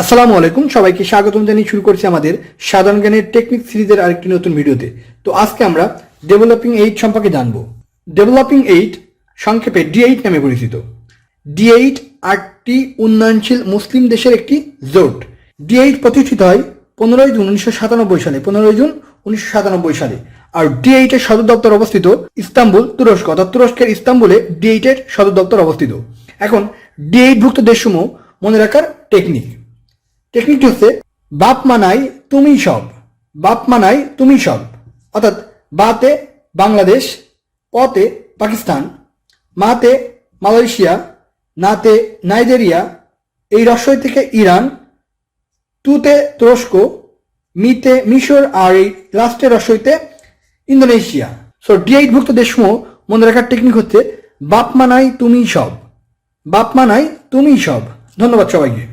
আসসালামু আলাইকুম, সবাইকে স্বাগতম জানিয়ে শুরু করছি আমাদের সাধারণ জ্ঞানের টেকনিক সিরিজের আরেকটি নতুন ভিডিওতে। তো আজকে আমরা ডেভেলপিং এইট সম্পর্কে জানব। ডেভেলপিং এইট সংক্ষেপে ডি এইট নামে পরিচিত। ডি এইট আটটি উন্নয়নশীল মুসলিম দেশের একটি জোট। ডি এইট প্রতিষ্ঠিত হয় পনেরোই জুন উনিশশো সাতানব্বই সালে, পনেরোই জুন উনিশশো সাতানব্বই সালে। আর ডি এইটের সদর দপ্তর অবস্থিত ইস্তাম্বুল তুরস্ক, অর্থাৎ তুরস্কের ইস্তাম্বুলে ডি এইটের সদর দপ্তর অবস্থিত। এখন ডি এইট ভুক্ত দেশসমূহ মনে রাখার টেকনিক। টেকনিকটি হচ্ছে, বাপ মানাই তুমি সব। বাপ মানাই তুমি সব। অর্থাৎ, বাতে বাংলাদেশ, পতে পাকিস্তান, মাতে মালয়েশিয়া, নাতে নাইজেরিয়া, এই রসই থেকে ইরান, তুতে তুরস্ক, মিতে মিশর আর এই লাস্টের রসইতে ইন্দোনেশিয়া। সো ডি ভুক্ত দেশসমূহ, মনে রাখার টেকনিক হচ্ছে, বাপ মানাই তুমি সব। বাপ মানাই তুমি সব। ধন্যবাদ সবাইকে।